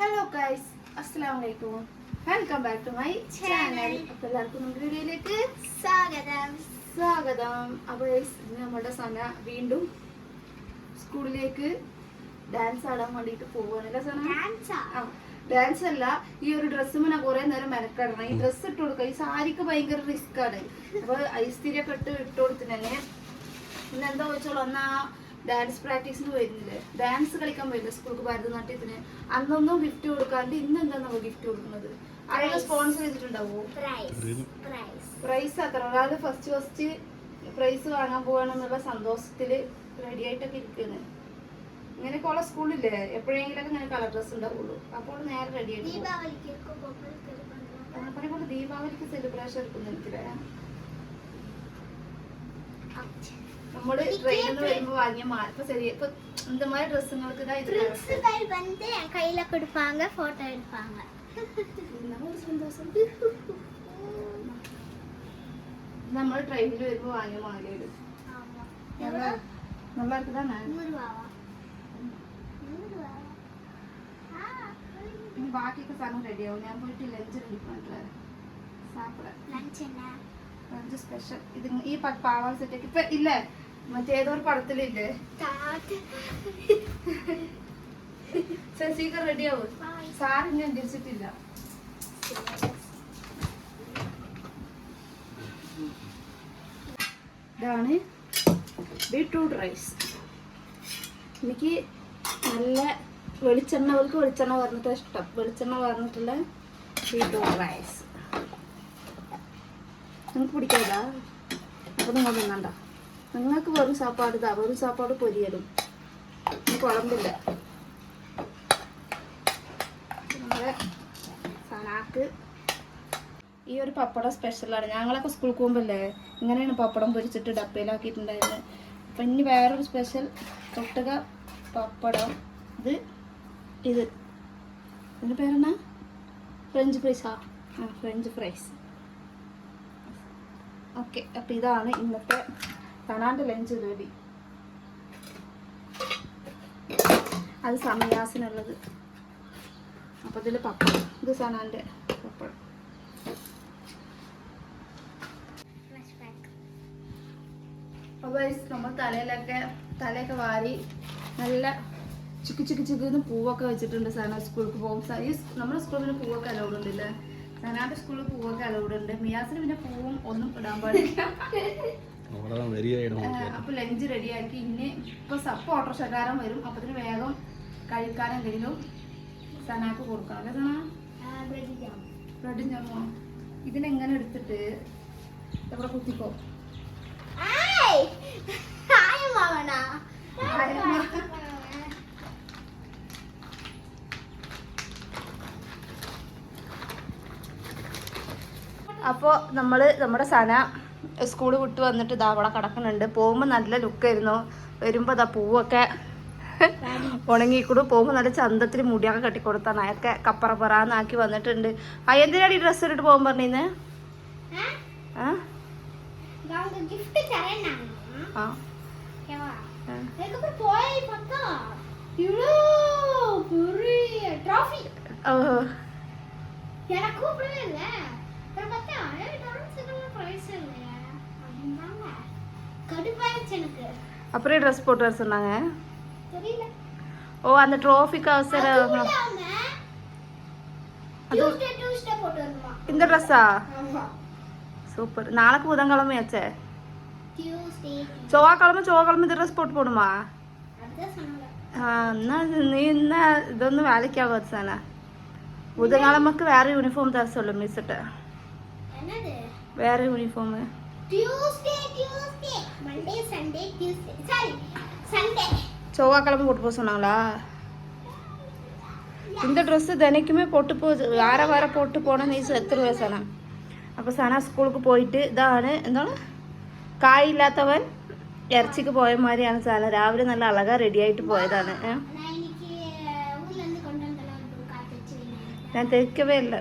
Hello guys അസ്സലാമു അലൈക്കും welcome back to my channel അപ്പോൾ എല്ലാവർക്കും നമ്മുടെ വീഡിയോയിലേക്ക് സ്വാഗതം. സ്വാഗതം. അപ്പോൾ ഇന്ന് നമ്മുടെ സന വീണ്ടും സ്കൂളിലേക്ക് ഡാൻസ് ആടാൻ വേണ്ടിയിട്ട് പോവുകയാണല്ലേ സന? ഡാൻസാ അല്ല ഈ ഒരു ഡ്രസ്സ് ഞാൻ കുറെ നേരം മെനക്കെടണം. ഈ ഡ്രസ്സ് ഇട്ട് കൊടുക്കുക. ഈ സാരിക്ക് ഭയങ്കര റിസ്ക് ആണ്. അപ്പൊ ഐസ്തിരിയൊക്കെ ഇട്ട് ഇട്ട് കൊടുത്തിനെ പിന്നെ എന്താ വെച്ചോളൂ അന്ന് ആ ഡാൻസ് പ്രാക്ടീസിന് വരുന്നില്ല? ഡാൻസ് കളിക്കാൻ വരില്ല സ്കൂൾക്ക് ഭരതനാട്യത്തിന്? അന്നൊന്നും ഗിഫ്റ്റ് കൊടുക്കാണ്ട് ഇന്ന് എന്താ നമ്മൾ ഗിഫ്റ്റ് കൊടുക്കുന്നത് അയാൾ സ്പോൺസർ ചെയ്തിട്ടുണ്ടാവോ? പ്രൈസ് അത്ര ഒരാൾ ഫസ്റ്റ് ഫസ്റ്റ് പ്രൈസ് വാങ്ങാൻ പോവാണെന്നുള്ള സന്തോഷത്തിൽ റെഡി ആയിട്ടൊക്കെ ഇരിക്കുന്നത് ഇങ്ങനെയൊക്കെ ഉള്ള സ്കൂളില്ലേ എപ്പോഴെങ്കിലൊക്കെ ഇങ്ങനെ കളർ ഡ്രസ് ഉണ്ടാവുള്ളൂ. അപ്പോൾ നേരെ റെഡി ആയിട്ട്. ദീപാവലിക്ക് സെലിബ്രേഷൻ എടുക്കുന്നു എനിക്ക് ദീപാവലിക്ക് സെലിബ്രേഷൻ എടുക്കുന്ന എനിക്കില്ലേ നമ്മൾ ട്രെയിനിൽ വരുമ്പോ വാങ്ങിയ ഇപ്പൊ ചെറിയ இந்த மாதிரி ட்ரெஸ்ஸுங்களுக்கு தான் இது வந்து என் கையில கொடுப்பாங்க போட்டோ எடுப்பாங்க നമ്മൾ ട്രെയിനിൽ വരുമ്പോ വാങ്ങിയ മാലയിൽ. நல்லா இருக்குதானே പിന്നെ ബാക്കിയൊക്കെ സാധനം റെഡിയാവും ഞാൻ പോയിട്ട് ലഞ്ച് റെഡി പണ്ടുവരാം സാപ്പിട. ലഞ്ച് സ്പെഷ്യൽ ഇത് ഈ പാവാ സെറ്റൊക്കെ ഇപ്പൊ മറ്റേതോ ഒരു പടത്തിലില്ലേ ശശിക്ക് റെഡിയാവും സാറിനെ അന്വേഷിച്ചിട്ടില്ല. ഇതാണ് ബീട്രൂട്ട് റൈസ്. എനിക്ക് നല്ല വെളിച്ചെണ്ണ അവർക്ക് വെളിച്ചെണ്ണ പറഞ്ഞിട്ട് ഇഷ്ടം. വെളിച്ചെണ്ണ പറഞ്ഞിട്ടുള്ള ബീട്രൂട്ട് റൈസ്. നിങ്ങൾക്ക് പിടിക്കാതാ അപ്പം നിങ്ങൾ തിന്നണ്ട. നിങ്ങൾക്ക് വെറും സാപ്പാട് ഇതാ വെറും സാപ്പാട് പൊരിയലും. കുഴമ്പില്ല. നമ്മുടെ സനാക്ക് ഈ ഒരു പപ്പടം സ്പെഷ്യലാണ് ഞങ്ങളൊക്കെ സ്കൂൾ കൂമ്പല്ലേ ഇങ്ങനെയാണ് പപ്പടം പൊരിച്ചിട്ട് ഡപ്പയിലാക്കിയിട്ടുണ്ടായിരുന്നത് അപ്പം ഇനി വേറൊരു സ്പെഷ്യൽ തൊട്ടുക പപ്പടം. ഇത് ഇത്. ഇതിന്റെ പേരെന്നാ? ഫ്രഞ്ച് ഫ്രൈസാ ആ. ഫ്രഞ്ച് ഫ്രൈസ് ഓക്കെ അപ്പം ഇതാണ് ഇന്നത്തെ സനാന്റെ ലഞ്ച് റെഡി അത് സമയാസിനുള്ളത്. അപ്പോൾ ഇതിൽ പപ്പടം. ഇത് സനാന്റെ പപ്പടം. അപ്പോൾ നമ്മൾ തലയിലൊക്കെ തലയൊക്കെ വാരി നല്ല ചുക്ക് ചുക്ക് ചുക്കുന്ന് പൂവൊക്കെ വെച്ചിട്ടുണ്ട് സാന സ്കൂൾക്ക് പോകും. ഈ നമ്മുടെ സ്കൂളിൽ പിന്നെ പൂവൊക്കെ അലൗഡ് ഉണ്ടല്ലേ? സനാന്റെ സ്കൂളിൽ പൂവൊക്കെ അലൗഡ് ഉണ്ട്. മിയാസിന് പിന്നെ പൂവും ഒന്നും ഇടാൻ പാടില്ല. നമ്മളതാണ് വരികയായിട്ട് അപ്പൊ ലഞ്ച് റെഡിയാക്കി ഇനി ഇപ്പൊ സപ്പ് ഓട്ടോറിക്ഷക്കാരൻ വരും. അപ്പത്തിന് വേഗം കഴിക്കാൻ എന്തെങ്കിലും സനാക്ക് കൊടുക്കണം. ബ്രെഡ് ജാമോ ഇതിനെങ്ങനെ എടുത്തിട്ട് ഇവിടെ കുത്തിക്കോ? അപ്പോൾ നമ്മൾ നമ്മുടെ സന സ്കൂൾ വിട്ട് വന്നിട്ട് ഇതാ അവിടെ കിടക്കുന്നുണ്ട് പോകുമ്പോൾ നല്ല ലുക്കായിരുന്നു വരുമ്പോൾ ഇതാ പൂവൊക്കെ ഉണങ്ങിക്കൂടും പോകുമ്പോൾ നല്ല ചന്തത്തിൽ മുടിയൊക്കെ കെട്ടിക്കൊടുത്താണ് അതൊക്കെ കപ്പറപ്പറാന്നാക്കി വന്നിട്ടുണ്ട് ആ എന്തിനാണ് ഈ ഡ്രസ്സ് ഇട്ടിട്ട് പോകാൻ പറഞ്ഞിന്ന് ആ அவங்க gift தரேன் நாங்க ആ ஓகேவா ആ. அதுக்கப்புறம் போய் பார்த்தா இவ்வளோ பெரிய ட்ராஃபி ഓ எனக்கு கூப்பிடவே இல்லை அப்புறம் பார்த்தா ஏய் டான்ஸுக்கெல்லாம் ப்ரைஸ் இல்லையா அப்படின்னாங்க கடுப்பாயிருச்சு எனக்கு அப்புறம் ட்ரெஸ் போட்டு வர சொன்னாங்க தெரியல ஓ அந்த ட்ரோஃபிக்கு அவசரம் அதுவும் இல்லாம டியூஸ்டே டியூஸ்டே போட்டு வருமா இந்த ட்ரெஸ்ஸா ஆமா சூப்பர் நாளைக்கு புதன்கிழமையாச்சே டியூஸ்டே ചൊവ്വാക്കിഴമ ചൊവ്വാക്കിഴമ ഇത് ഡ്രസ് പോട്ട് പോടുമാ அதுதான் சொன்னாங்க ആ എന്നാ നീ ഇന്ന ഇതൊന്നും വേലയ്ക്കാകും സാന ബുധൻകിഴമക്ക് വേറെ യൂണിഫോം തര சொல்லு മിസ്സിട്ട് என்னது വേറെ uniform Tuesday Tuesday Monday Sunday Tuesday sorry Sunday செவ்வாய்க்கிழமை போட்டு போக சொன்னாங்களா இந்த ட்ரெஸ்ஸு தினைக்குமே போட்டு போ வேற வேற போட்டு போனால் நீ செத்துருவே சனா അപ്പോൾ സന സ്കൂൾക്ക് പോയിട്ട് ഇതാണ് എന്താണ് കായില്ലാത്തവൻ ഇറച്ചിക്ക് പോയ മാതിരിയാണ് സന രാവിലെ നല്ല അളകാ റെഡി ആയിട്ട് പോയതാണ് ഏ? நான் இன்னைக்கு ஊர்ல இருந்து கொண்டு வந்தெல்லாம் ஒரு காத்து வச்சு ഞാൻ തേക്കവേ ഇല്ല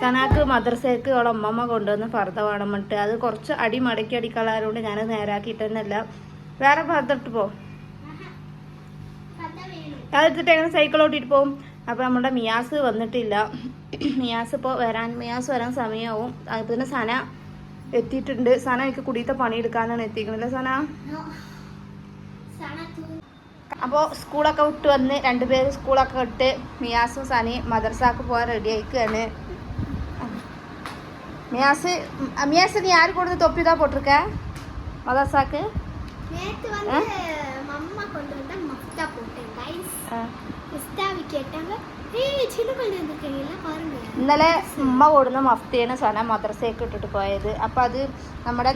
സനാക്ക് മദ്രസയ്ക്ക് അവളെ അമ്മമ്മ കൊണ്ടുവന്ന് ഭർത്ത വേണം എന്നിട്ട് അത് കുറച്ച് അടി മടക്കി അടിക്കളായതുകൊണ്ട് ഞാനത് നേരാക്കിയിട്ട് തന്നെയല്ല. വേറെ ഭർത്തിട്ട് പോകും പോ അതെടുത്തിട്ട് എങ്ങനെ സൈക്കിൾ ഓട്ടിട്ട് പോകും അപ്പോൾ നമ്മുടെ മിയാസ് വന്നിട്ടില്ല. മിയാസ് ഇപ്പോൾ വരാൻ മിയാസ് വരാൻ സമയമാവും അതിപ്പോൾ തന്നെ സന എത്തിയിട്ടുണ്ട്. സന എനിക്ക് കുടിയത്തെ പണിയെടുക്കാനാണ് എത്തിക്കണല്ലേ സന? അപ്പോൾ സ്കൂളൊക്കെ വിട്ട് വന്ന് രണ്ടുപേരും സ്കൂളൊക്കെ വിട്ട് മിയാസും സനയും മദർസാക്ക് പോകാൻ റെഡി ആയിക്കുകയാണ് மியாசு மியாசு நீ யார் கொண்டு தொப்பி தான் போட்டிருக்க மதர்சாக்கு நேற்று வந்து மம்மா கொண்டு வந்த மஃப்தா போட்டேன் கைஸ் முஸ்தாவி கேட்டாங்க ஏய் சின்ன குழந்தை இருந்திருக்கீங்களா பாருங்க ഇന്നലെ ഉമ്മ ഓടുന്ന മഫ്തേനെ സന മദ്രസയൊക്കെ ഇട്ടിട്ട് പോയത് അപ്പോൾ അത് നമ്മുടെ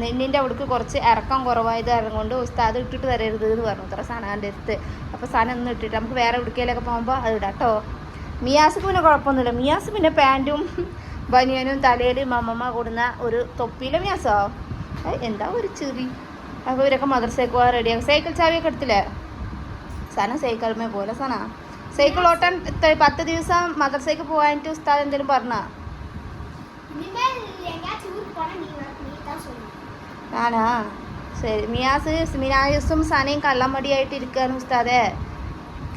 നെന്നിൻ്റെ അവിടേക്ക് കുറച്ച് ഇറക്കം കുറവായത് കാരണം കൊണ്ട് ഉസ്താദ് ഇട്ടിട്ട് വരരുത് എന്ന് പറഞ്ഞു ഇത്ര സനാൻ്റെ അടുത്ത് അപ്പോൾ സന ഒന്ന് ഇട്ടിട്ട് നമുക്ക് വേറെ എവിടേക്കെങ്കിലൊക്കെ പോകുമ്പോൾ അത് ഇടാം കേട്ടോ മിയാസ് പിന്നെ കുഴപ്പമൊന്നുമില്ല. മിയാസ് പിന്നെ പാന്റും ബനിയനും തലയിൽ അമ്മമ്മ കൂടുന്ന ഒരു തൊപ്പിയിലെ മിയാസോ? എന്താ ഒരു ചെറി അപ്പോൾ ഇവരൊക്കെ മദർസേക്ക് പോകാൻ റെഡിയാകും സൈക്കിൾ ചാവിയൊക്കെ എടുത്തില്ലേ? സന സൈക്കിൾമേ പോലെ സന സൈക്കിൾ ഓട്ടാൻ പത്ത് ദിവസം മദർസേക്ക് പോകാനായിട്ട് ഉസ്താദ് എന്തെങ്കിലും പറഞ്ഞാ? ആണാ? ശരി. മിയാസ് മിനായസും സനയും കള്ളമടിയായിട്ട് ഇരിക്കുകയാണ് ഉസ്താദേ.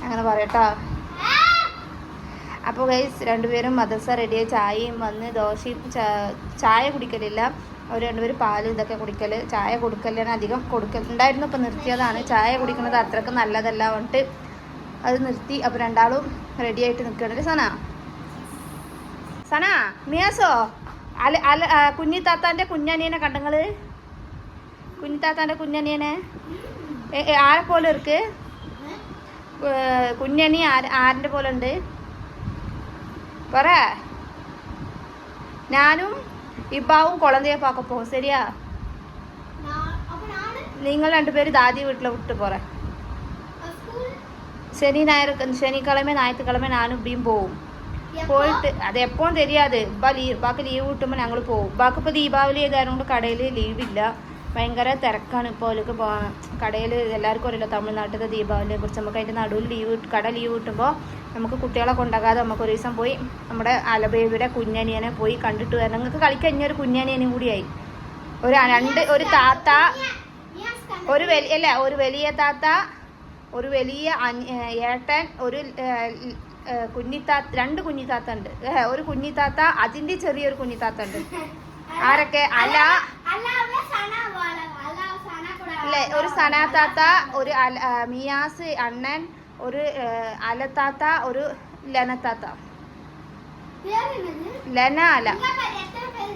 അങ്ങനെ പറയട്ടോ. അപ്പോൾ ഗൈസ് രണ്ടുപേരും മദർസ റെഡിയായി ചായയും വന്ന് ദോശയും ചായ കുടിക്കലില്ല. അവർ രണ്ടുപേരും പാൽ ഇതൊക്കെ കുടിക്കൽ ചായ കൊടുക്കലാണ് അധികം കൊടുക്കൽ ഉണ്ടായിരുന്നു ഇപ്പോൾ നിർത്തിയതാണ്. ചായ കുടിക്കുന്നത് അത്രയ്ക്ക് നല്ലതല്ല വന്നിട്ട് അത് നിർത്തി. അപ്പോൾ രണ്ടാളും റെഡി ആയിട്ട് നിൽക്കണല്ലേ സന? സന മിയാസോ? അല അല കുഞ്ഞി താത്താന്റെ കുഞ്ഞനിയനെ കണ്ടങ്ങൾ കുഞ്ഞി താത്താന്റെ കുഞ്ഞനിയനെ ആരെ പോലെ ഇർക്ക് കുഞ്ഞനി ആര് ആരിന്റെ പോലെ ഉണ്ട്? പറ ഞാനും ഇബാവും കുളന്തയെ പാക്ക പോകും ശരിയാ நான் அப்ப நானு നിങ്ങൾ രണ്ടുപേരും ദാദി വീട്ടിൽ വിട്ട് പോറേ ஸ்கூல் ശനി ഞായർ ശനിക്കിഴമ ഞായത്തുക്കിഴമ ഞാനും ഇബിയും പോവും പോയിട്ട് അത് എപ്പോഴും தெரியாது ഇബ്ബ ലീവ് ഇബ്ബാക്ക് ലീവ് കിട്ടുമ്പോൾ ഞങ്ങൾ പോകും ഇബ്ബാക്ക് ഇപ്പോൾ ദീപാവലി ആയതുകൊണ്ട് കടയിൽ ലീവില്ല ഭയങ്കര തിരക്കാണ് ഇപ്പോൾ അവർക്ക് പോകാൻ കടയിൽ എല്ലാവർക്കും അറിയില്ല തമിഴ്നാട്ടിലെ ദീപാവലിയെ കുറിച്ച്. നമുക്ക് അതിന്റെ നടുവിൽ ലീവ് കട ലീവ് കിട്ടുമ്പോൾ നമുക്ക് കുട്ടികളെ കൊണ്ടാകാതെ നമുക്ക് ഒരു ദിവസം പോയി നമ്മുടെ അലബേബിയുടെ കുഞ്ഞനിയനെ പോയി കണ്ടിട്ട് വരണം. നിങ്ങൾക്ക് കളിക്കാൻ ഒരു കുഞ്ഞനിയനും കൂടിയായി ഒരു രണ്ട് ഒരു താത്ത ഒരു വലിയ അല്ല ഒരു വലിയ താത്ത ഒരു വലിയ ഏട്ടൻ ഒരു കുഞ്ഞിത്താത്ത രണ്ട് കുഞ്ഞിത്താത്ത ഉണ്ട്. ഒരു കുഞ്ഞിത്താത്ത അതിന്റെ ചെറിയൊരു കുഞ്ഞിത്താത്ത ഉണ്ട്. ആരൊക്കെ അല அல்லாவே சனா வாழ அல்லா சனா கூட അല്ലെ ഒരു സനാത്താത്ത ഒരു അല ആ, മിയാസ് അണ്ണൻ ഒരു ഏ, അലത്താത്ത ഒരു ലനത്താത്ത பேர் என்னது ലന അല இங்க பாரு எத்தனை பேர்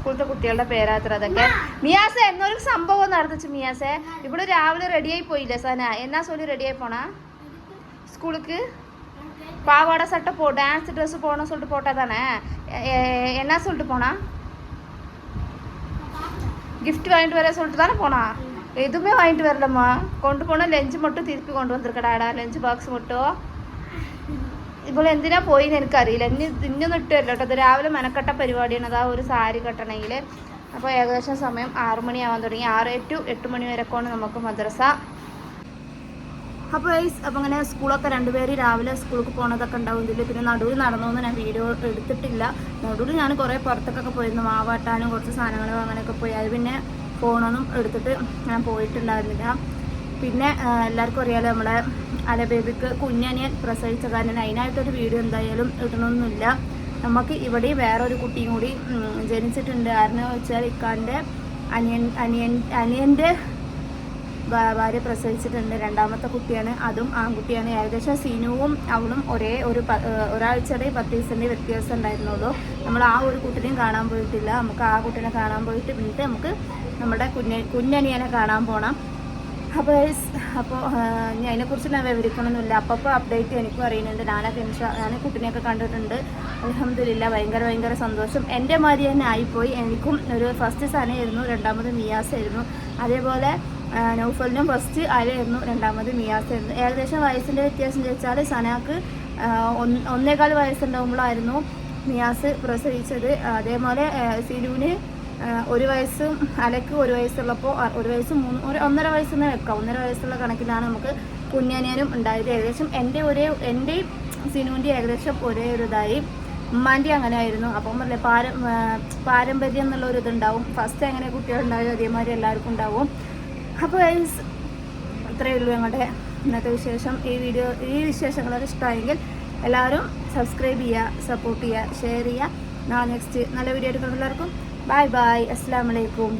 സ്കൂളത്തെ കുട്ടികളുടെ പേരാത്ര അതൊക്കെ. മിയാസെ എന്നൊരു സംഭവം നടന്നിച്ചു മിയാസെ. ഇവിടെ രാവിലെ റെഡിയായി പോയില്ലേ സന എന്നാ സോലി റെഡിയായി പോണാ? സ്കൂൾക്ക് பாவாடை சட்டை போ டான்ஸ் ட்ரெஸ் போகணும் சொல்லிட்டு போட்டால் தானே என்ன சொல்லிட்டு போனா கிஃப்ட் வாங்கிட்டு வர சொல்லிட்டு தானே போனா எதுவுமே வாங்கிட்டு வரலம்மா கொண்டு போனால் லெஞ்சு மட்டும் திருப்பி கொண்டு வந்திருக்கடாடா லெஞ்சு பாக்ஸ் மட்டும் ഇപ്പോൾ എന്തിനാ പോയി എന്ന് എനിക്കറിയില്ല. ഇനി ഇന്നൊന്നും ഇട്ട് വരില്ല കേട്ടോ. ഇത് രാവിലെ മെനക്കെട്ട പരിപാടിയാണ്. അതാ ഒരു സാരി കെട്ടണമെങ്കിൽ അപ്പോൾ ഏകദേശം സമയം ആറു മണിയാവാൻ തുടങ്ങി. ആറ് ടു എട്ട് മണി വരെക്കാണ് നമുക്ക് മദ്രസ. അപ്പോൾ ഗൈസ് അപ്പോൾ അങ്ങനെ സ്കൂളൊക്കെ രണ്ടുപേര് രാവിലെ സ്കൂളിൽ പോണതൊക്കെ ഉണ്ടാവും. ഇതിൽ പിന്നെ നടുവിൽ നടന്നൊന്നും ഞാൻ വീഡിയോ എടുത്തിട്ടില്ല. നടുവിൽ ഞാൻ കുറേ പുറത്തേക്കൊക്കെ പോയിരുന്നു. മാവാട്ടാനും കുറച്ച് സാധനങ്ങളും അങ്ങനെയൊക്കെ പോയി. അത് പിന്നെ ഫോണൊന്നും എടുത്തിട്ട് ഞാൻ പോയിട്ടുണ്ടായിരുന്നില്ല. പിന്നെ എല്ലാവർക്കും അറിയാലോ നമ്മുടെ അലബേബിക്ക് കുഞ്ഞനിയൻ പ്രസവിച്ച കാരണം അതിനായിട്ടൊരു വീഡിയോ എന്തായാലും ഇടണമെന്നില്ല നമുക്ക് ഇവിടെ വേറൊരു കുട്ടിയും കൂടി ജനിച്ചിട്ടുണ്ട്. കാരണം വെച്ചാൽ ഇക്കാന്റെ അനിയൻ അനിയൻ അനിയന്റെ ഭാര്യ പ്രസവിച്ചിട്ടുണ്ട്. രണ്ടാമത്തെ കുട്ടിയാണ് അതും ആൺകുട്ടിയാണ്. ഏകദേശം സിനുവും അവളും ഒരേ ഒരു ഒരാഴ്ചയുടെ പത്ത് ദിവസത്തിന്റെ വ്യത്യാസം ഉണ്ടായിരുന്നുള്ളൂ. നമ്മൾ ആ ഒരു കുട്ടിനെയും കാണാൻ പോയിട്ടില്ല. നമുക്ക് ആ കുട്ടീനെ കാണാൻ പോയിട്ട് പിന്നീട് നമുക്ക് നമ്മുടെ കുഞ്ഞ കുഞ്ഞനിയനെ കാണാൻ പോകണം അപ്പോൾ അപ്പോൾ അതിനെക്കുറിച്ച് ഞാൻ വിവരിക്കണമെന്നില്ല അപ്പോൾ അപ്ഡേറ്റ് എനിക്കും അറിയുന്നുണ്ട്. ഞാനൊക്കെ ഇൻഷാ ഞാൻ കുട്ടിനെയൊക്കെ കണ്ടിട്ടുണ്ട്. അലഹമില്ല ഭയങ്കര ഭയങ്കര സന്തോഷം. എന്റെ മാതിരി തന്നെ ആയിപ്പോയി. എനിക്കും ഒരു ഫസ്റ്റ് സനയായിരുന്നു രണ്ടാമത് മിയാസായിരുന്നു. അതേപോലെ ആ, നൗഫലിനും ഫസ്റ്റ് അലയായിരുന്നു രണ്ടാമത് മിയാസായിരുന്നു. ഏകദേശം വയസ്സിന്റെ വ്യത്യാസം വെച്ചാൽ സനാക്ക് ഒന്നേകാൽ വയസ്സുണ്ടാകുമ്പോഴായിരുന്നു മിയാസ് പ്രസവിച്ചത്. അതേപോലെ സിനുവിന് ഒരു വയസ്സ് അലക്ക് ഒരു വയസ്സുള്ളപ്പോൾ ഒരു വയസ്സ് മൂന്ന് ഒരു ഒന്നര വയസ്സെന്ന് വെക്കാം. ഒന്നര വയസ്സുള്ള കണക്കിലാണ് നമുക്ക് കുഞ്ഞനിയനും ഉണ്ടായത്. ഏകദേശം എന്റെ ഒരേ എന്റെയും സിനുവിന്റെ ഏകദേശം ഒരേ ഒരു ഇതായി. ഉമ്മാന്റെ അങ്ങനെ ആയിരുന്നു അപ്പം പറഞ്ഞില്ലേ പാര പാരമ്പര്യം എന്നുള്ള ഒരു ഇതുണ്ടാവും. ഫസ്റ്റ് എങ്ങനെ കുട്ടികളുണ്ടാവും അതേമാതിരി എല്ലാവർക്കും ഉണ്ടാവും. അപ്പോൾ ഗൈസ് ഇത്രയേ ഉള്ളൂ ഞങ്ങളുടെ ഇന്നത്തെ വിശേഷം. ഈ വീഡിയോ ഈ വിശേഷങ്ങളൊക്കെ ഇഷ്ടമായെങ്കിൽ എല്ലാവരും സബ്സ്ക്രൈബ് ചെയ്യുക സപ്പോർട്ട് ചെയ്യുക ഷെയർ ചെയ്യുക. നാളെ നെക്സ്റ്റ് നല്ല വീഡിയോ എടുക്കുന്ന എല്ലാവർക്കും ബൈ ബൈ അസ്സാം വലൈക്കും